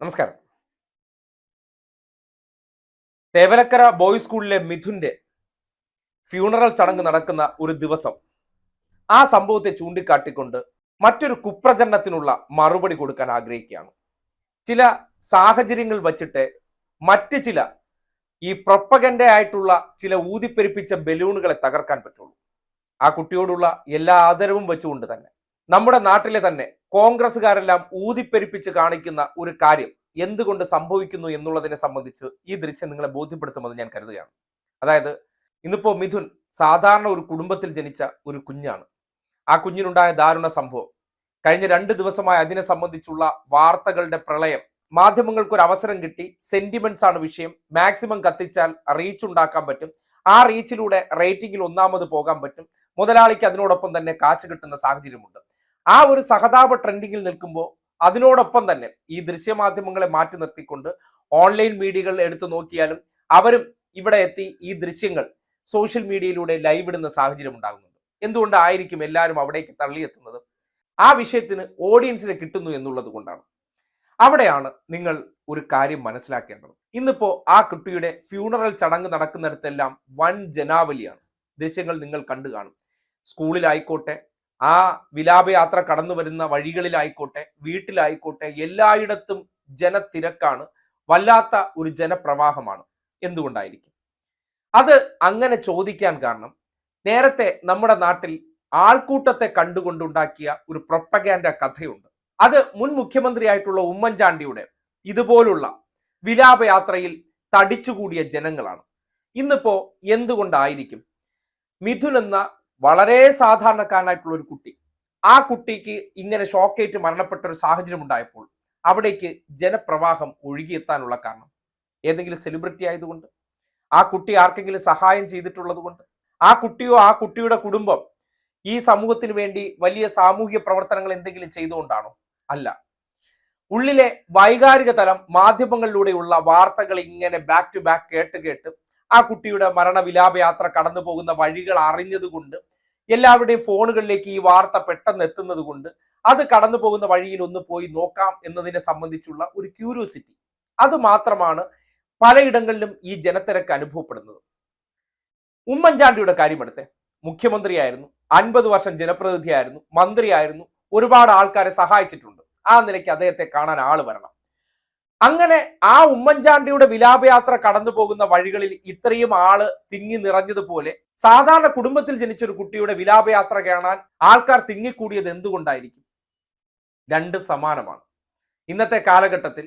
നമസ്കാരം. തേവലക്കര ബോയ്സ് സ്കൂളിലെ മിഥുന്റെ ഫ്യൂണറൽ ചടങ്ങ് നടക്കുന്ന ഒരു ദിവസം. ആ സംഭവത്തെ ചൂണ്ടിക്കാട്ടിക്കൊണ്ട് മറ്റൊരു കുപ്രചരണത്തിനുള്ള മറുപടി കൊടുക്കാൻ ആഗ്രഹിക്കുകയാണ്. ചില സാഹചര്യങ്ങൾ വച്ചിട്ട് മറ്റ് ചില ഈ പ്രൊപ്പഗൻഡ ആയിട്ടുള്ള ചില ഊതിപ്പെരിപ്പിച്ച ബലൂണുകളെ തകർക്കാൻ പറ്റുള്ളൂ. ആ കുട്ടിയോടുള്ള എല്ലാ ആദരവും വെച്ചുകൊണ്ട് തന്നെ. നമ്മുടെ നാട്ടിലെ തന്നെ കോൺഗ്രസ്സുകാരെല്ലാം ഊതിപ്പെരിപ്പിച്ച് കാണിക്കുന്ന ഒരു കാര്യം എന്തുകൊണ്ട് സംഭവിക്കുന്നു എന്നുള്ളതിനെ സംബന്ധിച്ച് ഈ ദൃശ്യം നിങ്ങളെ ബോധ്യപ്പെടുത്തുമെന്ന് ഞാൻ കരുതുകയാണ്. അതായത് ഇന്നിപ്പോ മിഥുൻ സാധാരണ ഒരു കുടുംബത്തിൽ ജനിച്ച ഒരു കുഞ്ഞാണ്. ആ കുഞ്ഞിനുണ്ടായ ദാരുണ സംഭവം. കഴിഞ്ഞ രണ്ട് ദിവസമായി അതിനെ സംബന്ധിച്ചുള്ള വാർത്തകളുടെ പ്രളയം. മാധ്യമങ്ങൾക്ക് ഒരു അവസരം കിട്ടി. സെന്റിമെന്റ്സ് ആണ് വിഷയം. മാക്സിമം കത്തിച്ചാൽ റീച്ച് ഉണ്ടാക്കാൻ പറ്റും. ആ റീച്ചിലൂടെ റേറ്റിംഗിൽ ഒന്നാമത് പോകാൻ പറ്റും. മുതലാളിക്ക് അതിനോടൊപ്പം തന്നെ കാശ് കിട്ടുന്ന സാഹചര്യമുണ്ട്. ആ ഒരു സഹതാപ ട്രെൻഡിങ്ങിൽ നിൽക്കുമ്പോൾ അതിനോടൊപ്പം തന്നെ ഈ ദൃശ്യമാധ്യമങ്ങളെ മാറ്റി നിർത്തിക്കൊണ്ട് ഓൺലൈൻ മീഡിയകൾ എടുത്തു നോക്കിയാലും അവരും ഇവിടെ എത്തി ഈ ദൃശ്യങ്ങൾ സോഷ്യൽ മീഡിയയിലൂടെ ലൈവ് ഇടുന്ന സാഹചര്യം ഉണ്ടാകുന്നുണ്ട്. എന്തുകൊണ്ടായിരിക്കും എല്ലാവരും അവിടേക്ക് തള്ളിയെത്തുന്നത്? ആ വിഷയത്തിന് ഓഡിയൻസിനെ കിട്ടുന്നു എന്നുള്ളത് കൊണ്ടാണ്. അവിടെയാണ് നിങ്ങൾ ഒരു കാര്യം മനസ്സിലാക്കേണ്ടത്. ഇന്നിപ്പോ ആ കുട്ടിയുടെ ഫ്യൂണറൽ ചടങ്ങ് നടക്കുന്നിടത്തെല്ലാം വൻ ജനാവലിയാണ്. ദൃശ്യങ്ങൾ നിങ്ങൾ കണ്ടു കാണും. സ്കൂളിലായിക്കോട്ടെ ആ വിലാപയാത്ര കടന്നു വരുന്ന വഴികളിലായിക്കോട്ടെ വീട്ടിലായിക്കോട്ടെ എല്ലായിടത്തും ജനത്തിരക്കാണ്. വല്ലാത്ത ഒരു ജനപ്രവാഹമാണ് എന്തുകൊണ്ടായിരിക്കും? അത് അങ്ങനെ ചോദിക്കാൻ കാരണം നേരത്തെ നമ്മുടെ നാട്ടിൽ ആൾക്കൂട്ടത്തെ കണ്ടുകൊണ്ടുണ്ടാക്കിയ ഒരു പ്രൊപ്പഗാൻഡ കഥയുണ്ട്. അത് മുൻ മുഖ്യമന്ത്രിയായിട്ടുള്ള ഉമ്മൻചാണ്ടിയുടെ ഇതുപോലുള്ള വിലാപയാത്രയിൽ തടിച്ചുകൂടിയ ജനങ്ങളാണ്. ഇന്നിപ്പോ എന്തുകൊണ്ടായിരിക്കും? മിഥുൻ എന്ന വളരെ സാധാരണക്കാരനായിട്ടുള്ള ഒരു കുട്ടി. ആ കുട്ടിക്ക് ഇങ്ങനെ ഷോക്കേറ്റ് മരണപ്പെട്ട ഒരു സാഹചര്യം ഉണ്ടായപ്പോൾ അവിടേക്ക് ജനപ്രവാഹം ഒഴുകിയെത്താനുള്ള കാരണം ഏതെങ്കിലും സെലിബ്രിറ്റി ആയതുകൊണ്ട്? ആ കുട്ടി ആർക്കെങ്കിലും സഹായം ചെയ്തിട്ടുള്ളത് കൊണ്ട്? ആ കുട്ടിയോ ആ കുട്ടിയുടെ കുടുംബം ഈ സമൂഹത്തിന് വേണ്ടി വലിയ സാമൂഹിക പ്രവർത്തനങ്ങൾ എന്തെങ്കിലും ചെയ്തുകൊണ്ടാണോ? അല്ല. ഉള്ളിലെ വൈകാരിക തലം മാധ്യമങ്ങളിലൂടെയുള്ള വാർത്തകൾ ഇങ്ങനെ ബാക്ക് ടു ബാക്ക് കേട്ട് കേട്ട് ആ കുട്ടിയുടെ മരണവിലാപയാത്ര കടന്നു പോകുന്ന വഴികൾ അറിഞ്ഞതുകൊണ്ട് എല്ലാവരുടെയും ഫോണുകളിലേക്ക് ഈ വാർത്ത പെട്ടെന്ന് എത്തുന്നത് കൊണ്ട് അത് കടന്നു പോകുന്ന വഴിയിൽ ഒന്ന് പോയി നോക്കാം എന്നതിനെ സംബന്ധിച്ചുള്ള ഒരു ക്യൂരിയോസിറ്റി. അത് മാത്രമാണ് പലയിടങ്ങളിലും ഈ ജനത്തിരക്ക് അനുഭവപ്പെടുന്നത്. ഉമ്മൻചാണ്ടിയുടെ കാര്യമെടുത്തെ മുഖ്യമന്ത്രിയായിരുന്നു അൻപത് വർഷം ജനപ്രതിനിധിയായിരുന്നു മന്ത്രിയായിരുന്നു ഒരുപാട് ആൾക്കാരെ സഹായിച്ചിട്ടുണ്ട്. ആ നിലയ്ക്ക് അദ്ദേഹത്തെ കാണാൻ ആൾ വരണം. അങ്ങനെ ആ ഉമ്മൻചാണ്ടിയുടെ വിലാപയാത്ര കടന്നു പോകുന്ന വഴികളിൽ ഇത്രയും ആൾ തിങ്ങി നിറഞ്ഞതുപോലെ സാധാരണ കുടുംബത്തിൽ ജനിച്ച ഒരു കുട്ടിയുടെ വിലാപയാത്ര കാണാൻ ആൾക്കാർ തിങ്ങിക്കൂടിയത് എന്തുകൊണ്ടായിരിക്കും? രണ്ട് സമാനമാണ്. ഇന്നത്തെ കാലഘട്ടത്തിൽ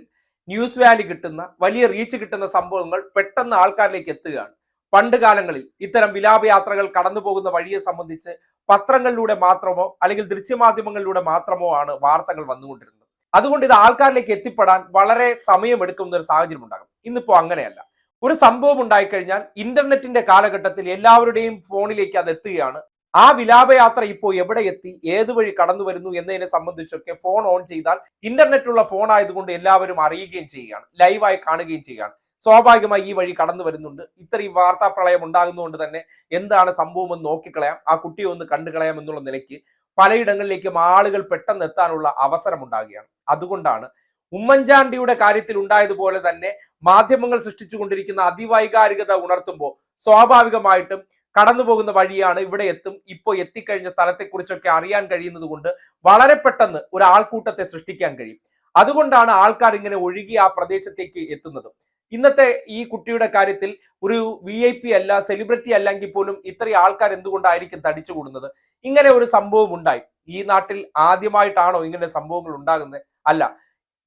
ന്യൂസ് വാലി കിട്ടുന്ന വലിയ റീച്ച് കിട്ടുന്ന സംഭവങ്ങൾ പെട്ടെന്ന് ആൾക്കാരിലേക്ക് എത്തുകയാണ്. പണ്ട് കാലങ്ങളിൽ ഇത്തരം വിലാപയാത്രകൾ കടന്നു പോകുന്ന വഴിയെ സംബന്ധിച്ച് പത്രങ്ങളിലൂടെ മാത്രമോ അല്ലെങ്കിൽ ദൃശ്യമാധ്യമങ്ങളിലൂടെ മാത്രമോ ആണ് വാർത്തകൾ വന്നുകൊണ്ടിരുന്നത്. അതുകൊണ്ട് ഇത് ആൾക്കാരിലേക്ക് എത്തിപ്പെടാൻ വളരെ സമയമെടുക്കുന്ന ഒരു സാഹചര്യം ഉണ്ടാകും ഇന്നിപ്പോ അങ്ങനെയല്ല. ഒരു സംഭവം ഉണ്ടായിക്കഴിഞ്ഞാൽ ഇന്റർനെറ്റിന്റെ കാലഘട്ടത്തിൽ എല്ലാവരുടെയും ഫോണിലേക്ക് അത് എത്തുകയാണ്. ആ വിലാപയാത്ര ഇപ്പോൾ എവിടെ എത്തി ഏത് വഴി കടന്നു വരുന്നു എന്നതിനെ സംബന്ധിച്ചൊക്കെ ഫോൺ ഓൺ ചെയ്താൽ ഇന്റർനെറ്റ് ഉള്ള ഫോൺ ആയതുകൊണ്ട് എല്ലാവരും അറിയുകയും ചെയ്യുകയാണ്. ലൈവായി കാണുകയും ചെയ്യുകയാണ്. സ്വാഭാവികമായി ഈ വഴി കടന്നു വരുന്നുണ്ട്. ഇത്രയും വാർത്താ പ്രളയം ഉണ്ടാകുന്നതുകൊണ്ട് തന്നെ എന്താണ് സംഭവം എന്ന് നോക്കിക്കളയാം. ആ കുട്ടിയെ ഒന്ന് കണ്ടുകളയാം എന്നുള്ള നിലയ്ക്ക് പലയിടങ്ങളിലേക്കും ആളുകൾ പെട്ടെന്ന് എത്താനുള്ള അവസരം ഉണ്ടാകുകയാണ് അതുകൊണ്ടാണ് ഉമ്മൻചാണ്ടിയുടെ കാര്യത്തിൽ ഉണ്ടായതുപോലെ തന്നെ മാധ്യമങ്ങൾ സൃഷ്ടിച്ചുകൊണ്ടിരിക്കുന്ന അതിവൈകാരികത ഉണർത്തുമ്പോൾ സ്വാഭാവികമായിട്ടും കടന്നു പോകുന്ന വഴിയാണ് ഇവിടെ എത്തും ഇപ്പോൾ എത്തിക്കഴിഞ്ഞ സ്ഥലത്തെക്കുറിച്ചൊക്കെ അറിയാൻ കഴിയുന്നത് കൊണ്ട് വളരെ പെട്ടെന്ന് ഒരു ആൾക്കൂട്ടത്തെ സൃഷ്ടിക്കാൻ കഴിയും. അതുകൊണ്ടാണ് ആൾക്കാർ ഇങ്ങനെ ഒഴുകി ആ പ്രദേശത്തേക്ക് എത്തുന്നത്. ഇന്നത്തെ ഈ കുട്ടിയുടെ കാര്യത്തിൽ ഒരു വി ഐ പി അല്ല സെലിബ്രിറ്റി അല്ലെങ്കിൽ പോലും ഇത്രയും ആൾക്കാർ എന്തുകൊണ്ടായിരിക്കും തടിച്ചു കൂടുന്നത്? ഇങ്ങനെ ഒരു സംഭവം ഉണ്ടായി. ഈ നാട്ടിൽ ആദ്യമായിട്ടാണോ ഇങ്ങനെ സംഭവങ്ങൾ ഉണ്ടാകുന്നത്? അല്ല.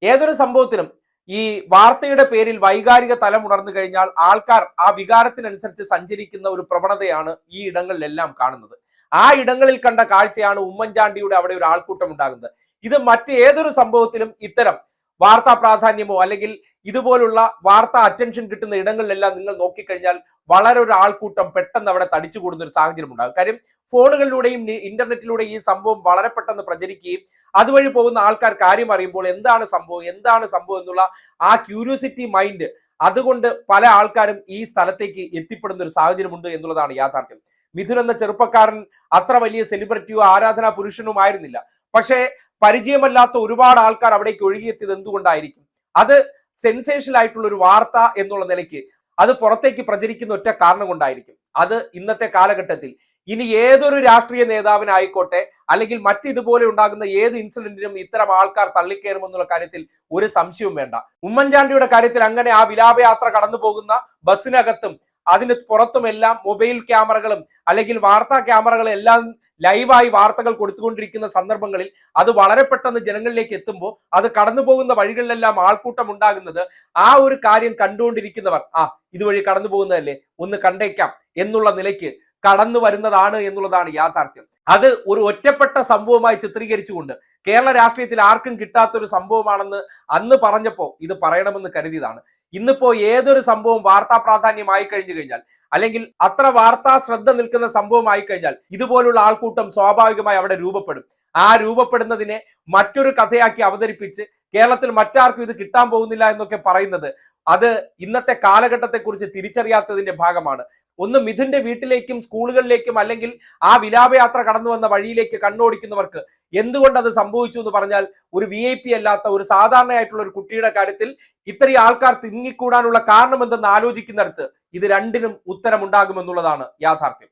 ഏതൊരു സംഭവത്തിനും ഈ വാർത്തയുടെ പേരിൽ വൈകാരിക തലം ഉണർന്നു കഴിഞ്ഞാൽ ആൾക്കാർ ആ വികാരത്തിനനുസരിച്ച് സഞ്ചരിക്കുന്ന ഒരു പ്രവണതയാണ് ഈ ഇടങ്ങളിലെല്ലാം കാണുന്നത്. ആ ഇടങ്ങളിൽ കണ്ട കാഴ്ചയാണ് ഉമ്മൻചാണ്ടിയുടെ അവിടെ ഒരു ആൾക്കൂട്ടം ഉണ്ടാകുന്നത്. ഇത് മറ്റ് ഏതൊരു സംഭവത്തിലും ഇത്തരം വാർത്താ പ്രാധാന്യമോ അല്ലെങ്കിൽ ഇതുപോലുള്ള വാർത്താ അറ്റൻഷൻ കിട്ടുന്ന ഇടങ്ങളിലെല്ലാം നിങ്ങൾ നോക്കിക്കഴിഞ്ഞാൽ വളരെ ഒരു ആൾക്കൂട്ടം പെട്ടെന്ന് അവിടെ തടിച്ചു കൂടുന്ന ഒരു സാഹചര്യം ഉണ്ടാകും. കാര്യം ഫോണുകളിലൂടെയും ഇന്റർനെറ്റിലൂടെയും ഈ സംഭവം വളരെ പെട്ടെന്ന് പ്രചരിക്കുകയും അതുവഴി പോകുന്ന ആൾക്കാർ കാര്യം അറിയുമ്പോൾ എന്താണ് സംഭവം എന്താണ് സംഭവം എന്നുള്ള ആ ക്യൂരിയോസിറ്റി മൈൻഡ് അതുകൊണ്ട് പല ആൾക്കാരും ഈ സ്ഥലത്തേക്ക് എത്തിപ്പെടുന്ന ഒരു സാഹചര്യമുണ്ട് എന്നുള്ളതാണ് യാഥാർത്ഥ്യം. മിഥുൻ എന്ന ചെറുപ്പക്കാരൻ അത്ര വലിയ സെലിബ്രിറ്റിയോ ആരാധനാ പുരുഷനുമായിരുന്നില്ല പക്ഷേ പരിചയമല്ലാത്ത ഒരുപാട് ആൾക്കാർ അവിടേക്ക് ഒഴുകിയെത്തിയത് എന്തുകൊണ്ടായിരിക്കും? അത് സെൻസേഷണൽ ആയിട്ടുള്ള ഒരു വാർത്ത എന്നുള്ള നിലയ്ക്ക് അത് പുറത്തേക്ക് പ്രചരിക്കുന്ന ഒറ്റ കാരണം കൊണ്ടായിരിക്കും. അത് ഇന്നത്തെ കാലഘട്ടത്തിൽ ഇനി ഏതൊരു രാഷ്ട്രീയ നേതാവിനായിക്കോട്ടെ അല്ലെങ്കിൽ മറ്റിതുപോലെ ഉണ്ടാകുന്ന ഏത് ഇൻസിഡന്റിനും ഇത്തരം ആൾക്കാർ തള്ളിക്കയറുമെന്നുള്ള കാര്യത്തിൽ ഒരു സംശയവും വേണ്ട. ഉമ്മൻചാണ്ടിയുടെ കാര്യത്തിൽ അങ്ങനെ ആ വിലാപയാത്ര കടന്നു പോകുന്ന ബസ്സിനകത്തും അതിന് പുറത്തുമെല്ലാം മൊബൈൽ ക്യാമറകളും അല്ലെങ്കിൽ വാർത്താ ക്യാമറകളും എല്ലാം ലൈവായി വാർത്തകൾ കൊടുത്തുകൊണ്ടിരിക്കുന്ന സന്ദർഭങ്ങളിൽ അത് വളരെ പെട്ടെന്ന് ജനങ്ങളിലേക്ക് എത്തുമ്പോൾ അത് കടന്നു പോകുന്ന വഴികളിലെല്ലാം ആൾക്കൂട്ടം ഉണ്ടാകുന്നത് ആ ഒരു കാര്യം കണ്ടുകൊണ്ടിരിക്കുന്നവർ ആ ഇതുവഴി കടന്നു പോകുന്നതല്ലേ ഒന്ന് കണ്ടേക്കാം എന്നുള്ള നിലയ്ക്ക് കടന്നു വരുന്നതാണ് എന്നുള്ളതാണ് യാഥാർത്ഥ്യം. അത് ഒരു ഒറ്റപ്പെട്ട സംഭവമായി ചിത്രീകരിച്ചുകൊണ്ട് കേരള രാഷ്ട്രീയത്തിൽ ആർക്കും കിട്ടാത്തൊരു സംഭവമാണെന്ന് അന്ന് പറഞ്ഞപ്പോൾ ഇത് പറയണമെന്ന് കരുതിയതാണ്. ഇന്നിപ്പോ ഏതൊരു സംഭവം വാർത്താ പ്രാധാന്യമായി കഴിഞ്ഞു കഴിഞ്ഞാൽ അല്ലെങ്കിൽ അത്ര വാർത്താ ശ്രദ്ധ നിൽക്കുന്ന സംഭവമായി കഴിഞ്ഞാൽ ഇതുപോലുള്ള ആൾക്കൂട്ടം സ്വാഭാവികമായി അവിടെ രൂപപ്പെടും. ആ രൂപപ്പെടുന്നതിനെ മറ്റൊരു കഥയാക്കി അവതരിപ്പിച്ച് കേരളത്തിൽ മറ്റാർക്കും ഇത് കിട്ടാൻ പോകുന്നില്ല എന്നൊക്കെ പറയുന്നത് അത് ഇന്നത്തെ കാലഘട്ടത്തെ കുറിച്ച് തിരിച്ചറിയാത്തതിന്റെ ഭാഗമാണ്. ഒന്ന് മിഥുന്റെ വീട്ടിലേക്കും സ്കൂളുകളിലേക്കും അല്ലെങ്കിൽ ആ വിലാപയാത്ര കടന്നു വന്ന വഴിയിലേക്ക് കണ്ണോടിക്കുന്നവർക്ക് എന്തുകൊണ്ട് അത് സംഭവിച്ചു എന്ന് പറഞ്ഞാൽ ഒരു വി ഐ പി അല്ലാത്ത ഒരു സാധാരണയായിട്ടുള്ള ഒരു കുട്ടിയുടെ കാര്യത്തിൽ ഇത്രയും ആൾക്കാർ തിങ്ങിക്കൂടാനുള്ള കാരണം എന്തെന്ന് ആലോചിക്കുന്നിടത്ത് ഇത് രണ്ടിനും ഉത്തരമുണ്ടാകുമെന്നുള്ളതാണ് യാഥാർത്ഥ്യം.